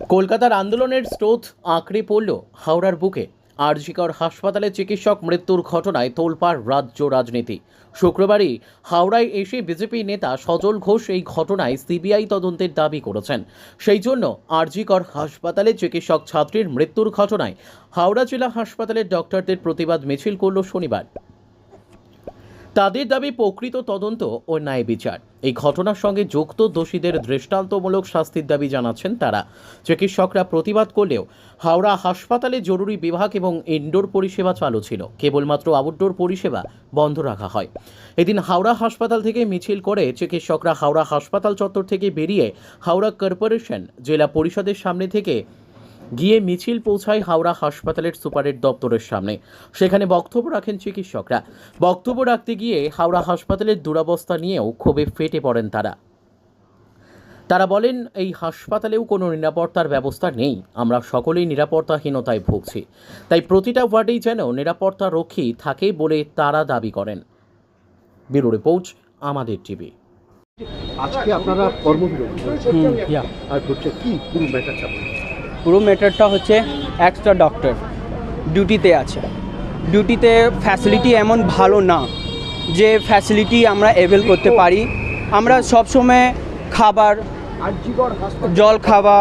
কলকাতার আন্দোলনের স্রোত আঁকড়ে পড়ল হাওড়ার বুকে। আরজিকর হাসপাতালে চিকিৎসক মৃত্যুর ঘটনায় তোলপাড় রাজ্য রাজনীতি। শুক্রবারই হাওড়ায় এসে বিজেপি নেতা সজল ঘোষ এই ঘটনায় সিবিআই তদন্তের দাবি করেছেন। সেই জন্য আরজিকর হাসপাতালে চিকিৎসক ছাত্রীর মৃত্যুর ঘটনায় হাওড়া জেলা হাসপাতালের ডক্টরদের প্রতিবাদ মিছিল করল শনিবার। তাদের দাবি, প্রকৃত তদন্ত ও ন্যায় বিচার। এই ঘটনার সঙ্গে যুক্ত দোষীদের দৃষ্টান্তমূলক শাস্তির দাবি জানাচ্ছেন তারা। চিকিৎসকরা প্রতিবাদ করলেও হাওড়া হাসপাতালে জরুরি বিভাগ এবং ইনডোর পরিষেবা চালু ছিল। কেবলমাত্র আউটডোর পরিষেবা বন্ধ রাখা হয়। এদিন হাওড়া হাসপাতাল থেকে মিছিল করে চিকিৎসকরা হাওড়া হাসপাতাল চত্বর থেকে বেরিয়ে হাওড়া কর্পোরেশন জেলা পরিষদের সামনে থেকে গিয়ে মিছিল পৌঁছায় হাওড়া হাসপাতালের সুপারের দপ্তরের সামনে। সেখানে বক্তব্য রাখেন চিকিৎসকরা। বক্তব্য রাখতে গিয়ে হাওড়া হাসপাতালের দুরবস্থা নিয়েও ক্ষোভে ফেটে পড়েন তারা। তারা বলেন এই হাসপাতালেও কোনো নিরাপত্তার ব্যবস্থা নেই। আমরা সকলেই নিরাপত্তাহীনতায় ভুগছি। তাই প্রতিটা ওয়ার্ডেই যেন নিরাপত্তা রক্ষী থাকে বলে তারা দাবি করেন। ব্যুরো রিপোর্ট আমাদের টিভি। আজকে আপনারা কর্মবিরতি আর কি পুরো। পুরো ম্যাটারটা হচ্ছে এক্সট্রা ডক্টর ডিউটিতে আছে। ডিউটিতে ফ্যাসিলিটি এমন ভালো না যে ফ্যাসিলিটি আমরা অ্যাভেল করতে পারি। আমরা সবসময় খাবার, জল খাওয়া,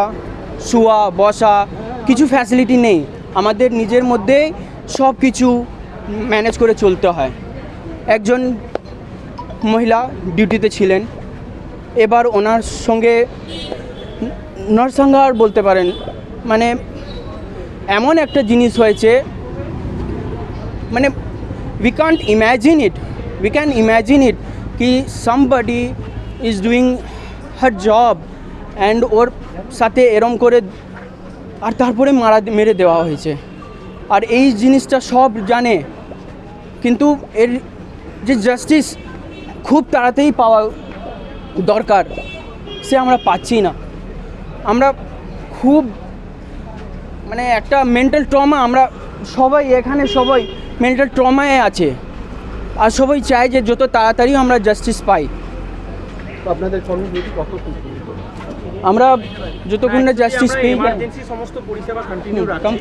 শোয়া, বসা কিছু ফ্যাসিলিটি নেই। আমাদের নিজের মধ্যেই সব কিছু ম্যানেজ করে চলতে হয়। একজন মহিলা ডিউটিতে ছিলেন। এবার ওনার সঙ্গে, নরসংহার বলতে পারেন মানে এমন একটা জিনিস হয়েছে মানে we can't imagine it we can imagine it কি somebody is doing her job and ওর সাথে এরম করে আর তারপরে মারা, মেরে দেওয়া হয়েছে। আর এই জিনিসটা সব জানে, কিন্তু এর যে জাস্টিস খুব তাড়াতাড়ি পাওয়া দরকার, সে আমরা পাচ্ছি না। আমরা খুব মানে একটা মেন্টাল ট্রমা আমরা সবাই এখানে সবাই মেন্টাল ট্রমায় আছে। আর সবাই চায় যে যত তাড়াতাড়ি আমরা জাস্টিস পাই। আপনাদের কর্মবিরতি কত আমরা যতক্ষণ না জাস্টিস পেয়ে সমস্ত পরিষেবা কন্টিনিউ রাখছি।